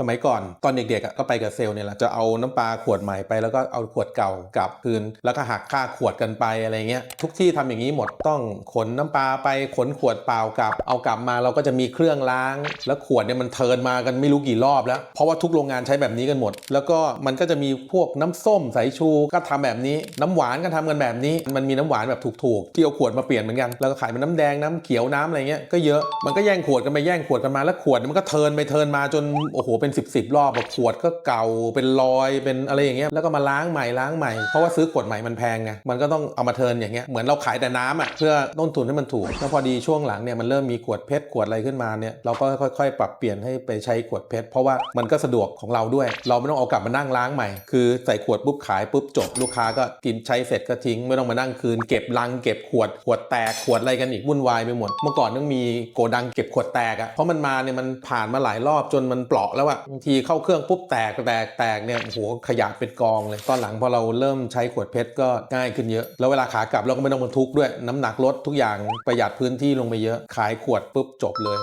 สมัยก่อนตอนเด็กๆก็ไปกับเซลล์เนี่ยแหละจะเอาน้ำปลาขวดใหม่ไปแล้วก็เอาขวดเก่ากลับคืน แล้วก็หักค่าขวดกันไปอะไรเงี้ยทุกที่ทำอย่างนี้หมดต้องขนน้ำปลาไปขนขวดเปล่ากลับ เอากลับมาเราก็จะมีเครื่องล้าง แล้วขวดเนี่ยมันเทินมากันไม่รู้กี่รอบแล้ว เพราะว่าทุกโรงงานใช้แบบนี้กันหมด แล้วก็มันก็จะมีพวกน้ำส้มสายชูก็ทำแบบนี้ น้ำหวานก็ทำกันแบบนี้ มันมีน้ำหวานแบบถูกๆที่เอาขวดมาเปลี่ยนเหมือนกันแล้วก็ขายเป็นน้ำแดงน้ำเขียวน้ำอะไรเงี้ยก็เยอะมันก็แย่งขวดกันไปแย่งขวดกันมาแล้วขวดมันก็เทินไปเทินมาจนโอ้โหเป็น 10บสรอบขวดก็เก่าเป็นรอยเป็นอะไรอย่างเงี้ยแล้วก็มาล้างใหม่ล้างใหม่เพราะว่าซื้อขวดใหม่มันแพงไงมันก็ต้องเอามาเทินอย่างเงี้ยเหมือนเราขายแต่น้ำอะเพื่อต้นทุนให้มันถูกแล้วพอดีช่วงหลังเนี่ยมันเริ่มมีขวดเพชรขวดอะไรขึ้นมาเนี่ยเราก็ค่อยๆ ปรับเปลี่ยนให้ไปใช้ขวดเพชรเพราะว่ามันก็สะดวกของเราด้วย เราไม่ต้องเอากลับมานั่งล้างใหม่ คือใส่ขวดปุ๊บขายปุ๊บจบลูกค้าก็กินใช้เสร็จก็ทิ้ง ไม่ต้องมานั่งคืนเก็บลังเก็บขวดขวดแตกขวดอะไรกันอีกวุ่นวายไปหมด เมื่อก่อนต้องมีโกดังเก็บขวดแตกอะเพราะมันมาเนี่ยมันผ่านมาหลายรอบจนมันเปราะแล้วอะบางทีเข้าเครื่องปุ๊บแตกแตกแตกเนี่ยโอ้โหขยะเป็นกองเลยตอนหลังพอเราเริ่มใช้ขวดเพชรก็ง่ายขึ้นเยอะ แล้วเวลาขากลับเราก็ไม่ต้องบรรทุกด้วย น้ำหนักลดทุกอย่างประหยัดพื้นที่ลงไปเยอะ ขายขวดปุ๊บจบเลย